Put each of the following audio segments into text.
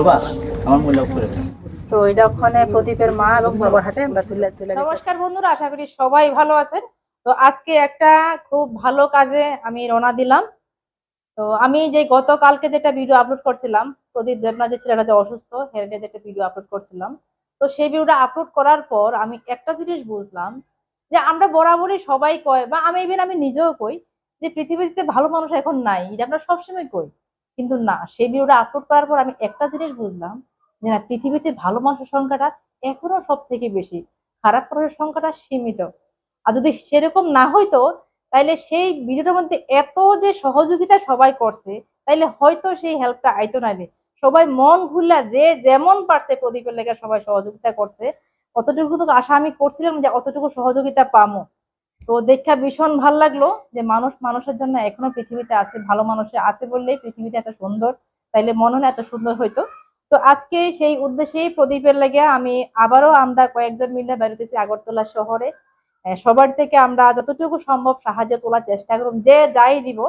ধরবা আমার মূল্য করে তো এটা ওখানে প্রদীপের মা এবং বাবার হাতে আমরা তুলে তুলে নমস্কার বন্ধুরা আশা করি সবাই ভালো আছেন। তো আজকে একটা খুব ভালো কাজে আমি রওনা দিলাম। তো আমি যে গতকালকে যেটা ভিডিও আপলোড করছিলাম প্রদীপ দেবনাথ যে ছেলেটা যে অসুস্থ হেরিটেজ একটা ভিডিও আপলোড করছিলাম তো সেই ভিডিওটা আপলোড করার পর আমি একটা জিনিস বুঝলাম যে আমরা বরাবরই সবাই কয় বা আমি ইভেন আমি নিজেও কই যে পৃথিবীতে ভালো মানুষ এখন নাই এটা আমরা সবসময় কই। কিন্তু না, সেই ভিডিওটা আপলোড করার পর আমি একটা জিনিস বুঝলাম যে না, পৃথিবীতে ভালো মানুষের সংখ্যাটা এখনও সব থেকে বেশি, খারাপ মানুষের সংখ্যাটা সীমিত। আর যদি সেরকম না হইতো, তাইলে সেই ভিডিওটার মধ্যে এত যে সহযোগিতা সবাই করছে, তাইলে হয়তো সেই হেল্পটা আইতো নাইলে। সবাই মন খুললা যে যেমন পারছে প্রদীপের লেগে সবাই সহযোগিতা করছে, অতটুকু তো আশা আমি করছিলাম যে অতটুকু সহযোগিতা পামো। তো দেখা ভীষণ ভালো লাগল যে মানুষ, মানুষের জন্য এখনও পৃথিবীতে আছে, ভালো মানুষে আছে বললেই পৃথিবীতে এত সুন্দর, তাইলে মনে হয় এত সুন্দর হইতো। তো আজকে সেই উদ্দেশ্যেই প্রদীপের লেগে আমি আবারও আমরা কয়েকজন মিলে বেরোতেছি আগরতলা শহরে। সবার থেকে আমরা যতটুকু সম্ভব সাহায্য তোলার চেষ্টা করুম যে যাই দিব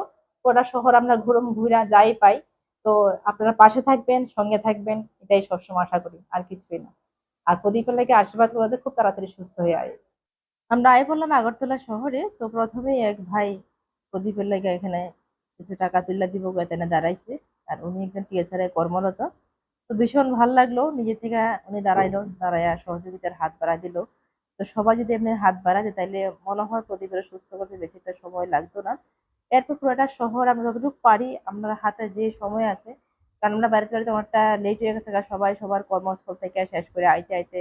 ওটা শহর আমরা ঘুরুম ঘুরা যাই পাই। তো আপনারা পাশে থাকবেন, সঙ্গে থাকবেন, এটাই সবসময় আশা করি, আর কিছুই না। আর প্রদীপের লেগে আশীর্বাদ করতে খুব তাড়াতাড়ি সুস্থ হয়ে আয়। আমরা আয় বললাম আগরতলা শহরে তো প্রথমেই এক ভাই প্রদীপের লেগে এখানে কিছু টাকা তুলে দিব এখানে দাঁড়াইছে। আর উনি একজন টিএসআর কর্মরত। তো ভীষণ ভালো লাগল নিজে থেকে উনি দাঁড়াইলো দাঁড়াইয়া সহযোগিতার হাত বাড়াই দিল। তো সবাই যদি এমনি হাত বাড়াতে তাইলে মনে হয় প্রদীপের সুস্থ করতে বেশি একটা সময় লাগতো না। এরপর পুরোটা শহর আমরা যতটুকু পারি আমরা হাতে যে সময় আছে কারণ আমরা বাড়িতে বাড়িতে অনেকটা লেট হয়ে গেছে গা, সবাই সবার কর্মস্থল থেকে শেষ করে আইতে আইতে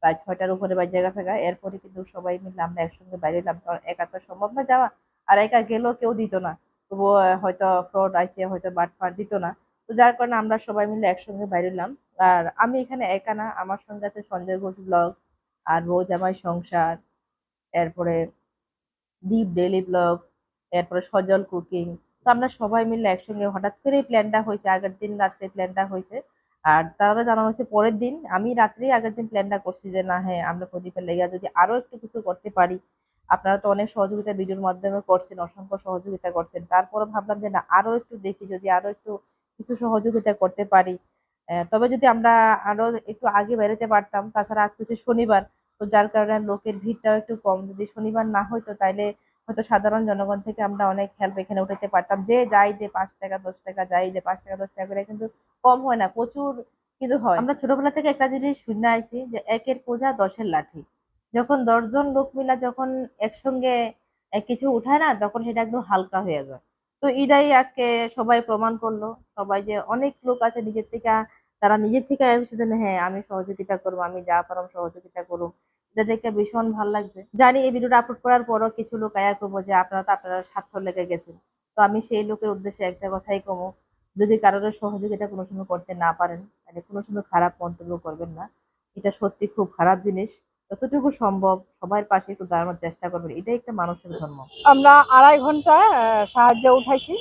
প্রায় ছয়টার উপরে বাজে গেছে গা। এরপরে কিন্তু সবাই মিলে আমরা একসঙ্গে বাইরে এলাম। কারণ একা তো সম্ভব না যাওয়া। আর একা গেলেও কেউ দিত না। তবুও হয়তো ফ্রড আইসে, হয়তো বাট ফাট দিত না। তো যার কারণে আমরা সবাই মিলে একসঙ্গে বাইরে এলাম। আর আমি এখানে একা না। আমার সঙ্গে আছে সঞ্জয় ঘোষ ব্লগ, আর রোজ আমার সংসার, এরপরে দীপ ডেলি ব্লগস, এরপরে সজল কুকিং। তো আমরা সবাই মিলে একসঙ্গে হঠাৎ করেই প্ল্যানটা হয়েছে। আগের দিন রাত্রে প্ল্যানটা হয়েছে। আর তারা জানানো হয়েছে পরের দিন, আমি রাত্রেই আগের দিন প্ল্যানটা করছি যে না হ্যাঁ আমরা প্রদীপের লেগে যদি আরও একটু কিছু করতে পারি। আপনারা তো অনেক সহযোগিতা ভিডিওর মাধ্যমে করছেন, অসংখ্য সহযোগিতা করছেন। তারপরে ভাবলাম যে না, আরও একটু দেখি, যদি আরও একটু কিছু সহযোগিতা করতে পারি। তবে যদি আমরা আরও একটু আগে বেরোতে পারতাম, তাছাড়া আজকে শনিবার, তো যার কারণে লোকের ভিড়টাও একটু কম। যদি শনিবার না হইতো, তাইলে হয়তো সাধারণ জনগণ থেকে আমরা অনেক হেল্প এখানে উঠাতে পারতাম। যে যাই দে পাঁচ টাকা, দশ টাকা, যাই দে পাঁচ টাকা, দশ টাকা করে কিন্তু কম হয় না, প্রচুর কিন্তু হয়। আমরা ছোটবেলা থেকে একটা জিনিস শুনে আইছি যে একের পূজা, দশের লাঠি। যখন দশজন লোক মিলা যখন একসঙ্গে কিছু উঠায় না, তখন সেটা একদম হালকা হয়ে যায়। তো এটাই আজকে সবাই প্রমাণ করল। সবাই যে অনেক লোক আছে নিজের থেকে, তারা নিজের থেকে হ্যাঁ আমি সহযোগিতা করব, আমি যা পারম সহযোগিতা করব। এটা দেখতে ভীষণ ভালো লাগছে। জানি এই ভিডিওটা আপলোড করার পরও কিছু লোক আয়া করব যে আপনারা তো আপনারা স্বার্থ লেগে গেছেন। তো আমি সেই লোকের উদ্দেশ্যে একটা কথাই কমো, যদি কারোর সহযোগিতা কোনো সময় করতে না পারেন তাহলে কোনো সময় খারাপ মন্তব্য করবেন না। এটা সত্যি খুব খারাপ জিনিস। যতটুকু সম্ভব সবার পাশে একটু দাঁড়ানোর চেষ্টা করবেন। এটাই একটা মানুষের ধর্ম। আমরা আড়াই ঘণ্টা সাহায্য উঠাইছি।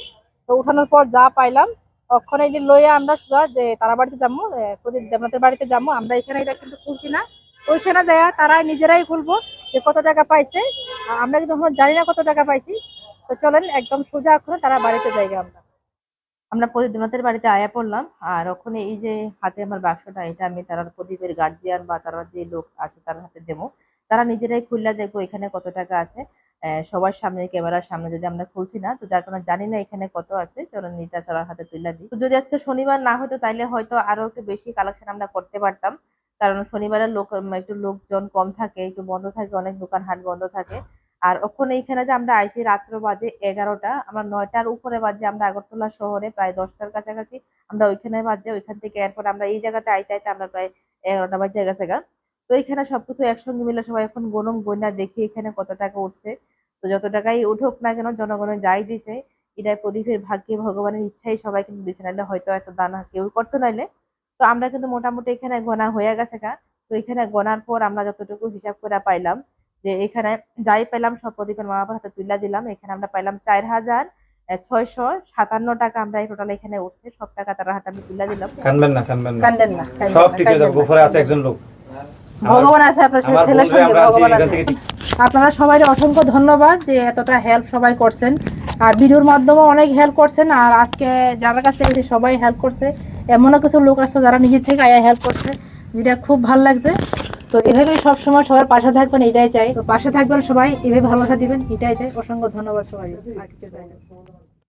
তো উঠানোর পর যা পাইলাম অক্ষণে লইয়া আমরা সোজা যে তারা বাড়িতে যাব প্রদীপ দেবনাথের বাড়িতে যাব আমরা এখানে এটা কিন্তু খুলছি না। ওইখানে দেয়া, তারাই নিজেরাই খুলবো যে কত টাকা পাইছে। আমরা কিন্তু জানি না কত টাকা পাইছি। তো চলেন, একদম সোজা অক্ষরে তারা বাড়িতে যাই আমরা। আমরা প্রদীপনাথের বাড়িতে আয়া পড়লাম। আর ওখানে এই যে হাতে আমার বাক্সটা, এটা আমি তারা প্রদীপের গার্জিয়ান বা তারা যে লোক আছে তার হাতে দেবো। তারা নিজেরাই খুললে দেখব এখানে কত টাকা আছে। সবার সামনে, ক্যামেরার সামনে যদি আমরা খুলছি না, তো যার কারণে জানি না এখানে কত আছে। চলো নিটা সবার হাতে তুলে দিই। তো যদি আজকে শনিবার না হতো, তাইলে হয়তো আরও একটু বেশি কালেকশন আমরা করতে পারতাম। কারণ শনিবারের লোক একটু লোকজন কম থাকে, একটু বন্ধ থাকে, অনেক দোকান হাট বন্ধ থাকে। আর ওখানে এইখানে যে আমরা আইসি রাত্র বাজে এগারোটা, আমরা নয়টার উপরে বাজে আমরা আগরতলা শহরে, প্রায় দশটার কাছাকাছি আমরা ওইখানে বাজে, ওইখান থেকে এরপর আমরা এই জায়গাতে আইতে আইতে আমরা প্রায় এগারোটা বাজে গেছে গা তো এইখানে সবকিছু একসঙ্গে মিলে সবাই এখন গরম গয়না দেখি এখানে কত টাকা উঠছে। তো যত টাকাই উঠুক না কেন জনগণের যাই দিছে, এটাই প্রদীপের ভাগ্যে, ভগবানের ইচ্ছাই সবাই কিন্তু দিছে নাহলে হয়তো এত দানা কেউ করতো নাইলে। তো আমরা কিন্তু মোটামুটি এখানে গোনা হয়ে গেছে গা। তো এখানে গোনার পর আমরা যতটুকু হিসাব করে পাইলাম যে এখানে যাই পেলাম সব প্রদীপের মা বাবার হাতে তুলে দিলাম এখানে আমরা পাইলাম চার হাজার ছয়শো সাতান্ন টাকা আমরা এই টোটাল এখানে উঠছে। সব টাকা তার হাতে আমি তুলে দিলাম। কানবেন না কানবেন না। কান্দেন না সব ঠিক না। গোফরে আছে একজন লোক। ভগবান আছে আপনার ছেলের সঙ্গে ভগবান আছে। আপনারা সবাই অসংখ্য ধন্যবাদ যে এতটা হেল্প সবাই করছেন। আর ভিডিওর মাধ্যমে অনেক হেল্প করছেন। আর আজকে যারা কাছ থেকে সবাই হেল্প করছে এমনও কিছু লোক আসছে যারা নিজে থেকে আয়া হেল্প করছে, যেটা খুব ভালো লাগছে। তো এভাবেই সবসময় সবার পাশে থাকবেন, এটাই চাই। তো পাশে থাকবেন সবাই, এভাবে ভালোবাসা দিবেন, এটাই চাই। অসংখ্য ধন্যবাদ সবাই আর কিছু চাই